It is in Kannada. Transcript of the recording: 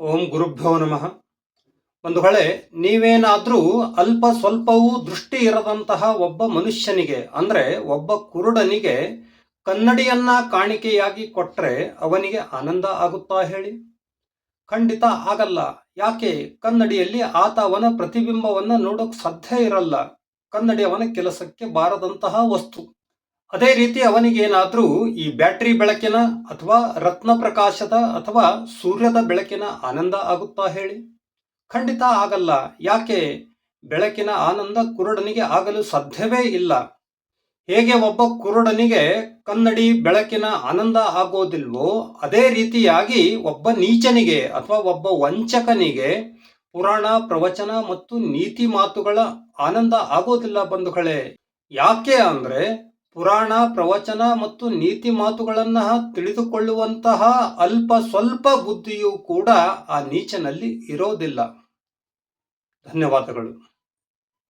ಓಂ ಗುರುಭ್ಯೋ ನಮಃ. ಒಂದು ಹೊಳೆ, ನೀವೇನಾದರೂ ಅಲ್ಪ ಸ್ವಲ್ಪವೂ ದೃಷ್ಟಿ ಇರದಂತಹ ಒಬ್ಬ ಮನುಷ್ಯನಿಗೆ, ಅಂದರೆ ಒಬ್ಬ ಕುರುಡನಿಗೆ ಕನ್ನಡಿಯನ್ನ ಕಾಣಿಕೆಯಾಗಿ ಕೊಟ್ಟರೆ ಅವನಿಗೆ ಆನಂದ ಆಗುತ್ತಾ ಹೇಳಿ? ಖಂಡಿತ ಆಗಲ್ಲ. ಯಾಕೆ? ಕನ್ನಡಿಯಲ್ಲಿ ಆತ ಅವನ ಪ್ರತಿಬಿಂಬವನ್ನು ನೋಡೋಕೆ ಸಾಧ್ಯ ಇರಲ್ಲ. ಕನ್ನಡಿ ಅವನ ಕೆಲಸಕ್ಕೆ ಬಾರದಂತಹ ವಸ್ತು. ಅದೇ ರೀತಿ ಅವನಿಗೇನಾದರೂ ಈ ಬ್ಯಾಟರಿ ಬೆಳಕಿನ ಅಥವಾ ರತ್ನ ಪ್ರಕಾಶದ ಅಥವಾ ಸೂರ್ಯದ ಬೆಳಕಿನ ಆನಂದ ಆಗುತ್ತಾ ಹೇಳಿ? ಖಂಡಿತ ಆಗಲ್ಲ. ಯಾಕೆ? ಬೆಳಕಿನ ಆನಂದ ಕುರುಡನಿಗೆ ಆಗಲು ಸಾಧ್ಯವೇ ಇಲ್ಲ. ಹೇಗೆ ಒಬ್ಬ ಕುರುಡನಿಗೆ ಕನ್ನಡಿ ಬೆಳಕಿನ ಆನಂದ ಆಗೋದಿಲ್ವೋ, ಅದೇ ರೀತಿಯಾಗಿ ಒಬ್ಬ ನೀಚನಿಗೆ ಅಥವಾ ಒಬ್ಬ ವಂಚಕನಿಗೆ ಪುರಾಣ, ಪ್ರವಚನ ಮತ್ತು ನೀತಿ ಮಾತುಗಳ ಆನಂದ ಆಗೋದಿಲ್ಲ ಬಂಧುಗಳೇ. ಯಾಕೆ ಅಂದ್ರೆ ಪುರಾಣ ಪ್ರವಚನ ಮತ್ತು ನೀತಿ ಮಾತುಗಳನ್ನು ತಿಳಿದುಕೊಳ್ಳುವಂತಹ ಅಲ್ಪ ಸ್ವಲ್ಪ ಬುದ್ಧಿಯೂ ಕೂಡ ಆ ನೀಚನಲ್ಲಿ ಇರೋದಿಲ್ಲ. ಧನ್ಯವಾದಗಳು.